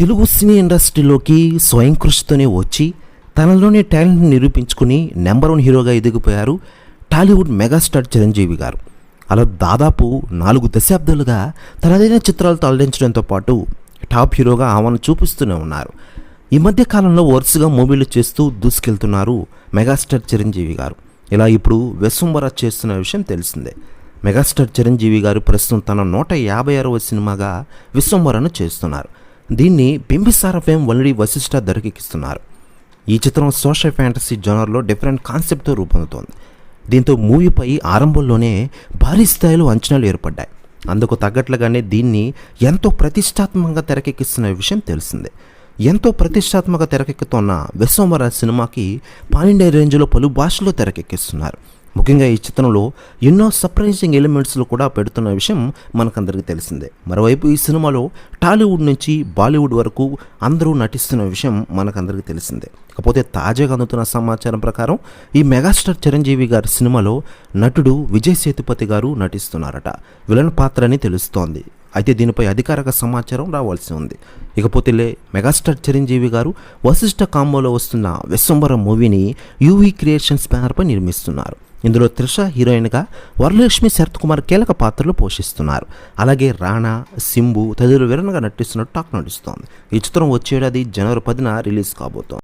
తెలుగు సినీ ఇండస్ట్రీలోకి స్వయం కృషితోనే వచ్చి తనలోనే టాలెంట్ని నిరూపించుకుని నెంబర్ వన్ హీరోగా ఎదిగిపోయారు టాలీవుడ్ మెగాస్టార్ చిరంజీవి గారు. అలా దాదాపు నాలుగు దశాబ్దాలుగా తనదైన చిత్రాలతో తరలించడంతో పాటు టాప్ హీరోగా ఆమెను చూపిస్తూనే ఉన్నారు. ఈ మధ్య కాలంలో వరుసగా మూవీలు చేస్తూ దూసుకెళ్తున్నారు మెగాస్టార్ చిరంజీవి గారు. ఇలా ఇప్పుడు విశ్వంబర చేస్తున్న విషయం తెలిసిందే. మెగాస్టార్ చిరంజీవి గారు ప్రస్తుతం తన నూట యాభై ఆరవ సినిమాగా విశ్వంబరను చేస్తున్నారు. దీన్ని బింబిసార ఫేమ్ వల్లి వశిష్ట తెరకెక్కిస్తున్నారు ఈ చిత్రం సోషల్ ఫ్యాంటసీ జోనర్లో డిఫరెంట్ కాన్సెప్ట్తో రూపొందుతోంది. దీంతో మూవీపై ఆరంభంలోనే భారీ స్థాయిలో అంచనాలు ఏర్పడ్డాయి. అందుకు తగ్గట్లుగానే దీన్ని ఎంతో ప్రతిష్టాత్మకంగా తెరకెక్కిస్తున్న విషయం తెలిసిందే. ఎంతో ప్రతిష్టాత్మక తెరకెక్కుతున్న విశ్వమరాజ్ సినిమాకి పాన్ ఇండియా రేంజ్లో పలు భాషల్లో తెరకెక్కిస్తున్నారు. ముఖ్యంగా ఈ చిత్రంలో ఎన్నో సర్ప్రైజింగ్ ఎలిమెంట్స్లు కూడా పెడుతున్న విషయం మనకందరికీ తెలిసిందే. మరోవైపు ఈ సినిమాలో టాలీవుడ్ నుంచి బాలీవుడ్ వరకు అందరూ నటిస్తున్న విషయం మనకందరికీ తెలిసిందే. కాకపోతే తాజాగా అందుతున్న సమాచారం ప్రకారం ఈ మెగాస్టార్ చిరంజీవి గారి సినిమాలో నటుడు విజయ్ సేతుపతి గారు నటిస్తున్నారట. విలన్ పాత్ర అని తెలుస్తోంది. అయితే దీనిపై అధికారిక సమాచారం రావాల్సి ఉంది. ఇకపోతే లే మెగాస్టార్ చిరంజీవి గారు వశిష్ఠ కాంబోలో వస్తున్న విశ్వంబరం మూవీని యూవీ క్రియేషన్స్ బ్యానర్పై నిర్మిస్తున్నారు. ఇందులో త్రిష హీరోయిన్గా వరలక్ష్మి శరత్ కుమార్ కీలక పాత్రలు పోషిస్తున్నారు. అలాగే రాణా సింబు తదితరులు విలన్గా నటిస్తున్నట్టు టాక్ నడుస్తోంది ఈ చిత్రం వచ్చేడాది జనవరి పదిన రిలీజ్ కాబోతోంది.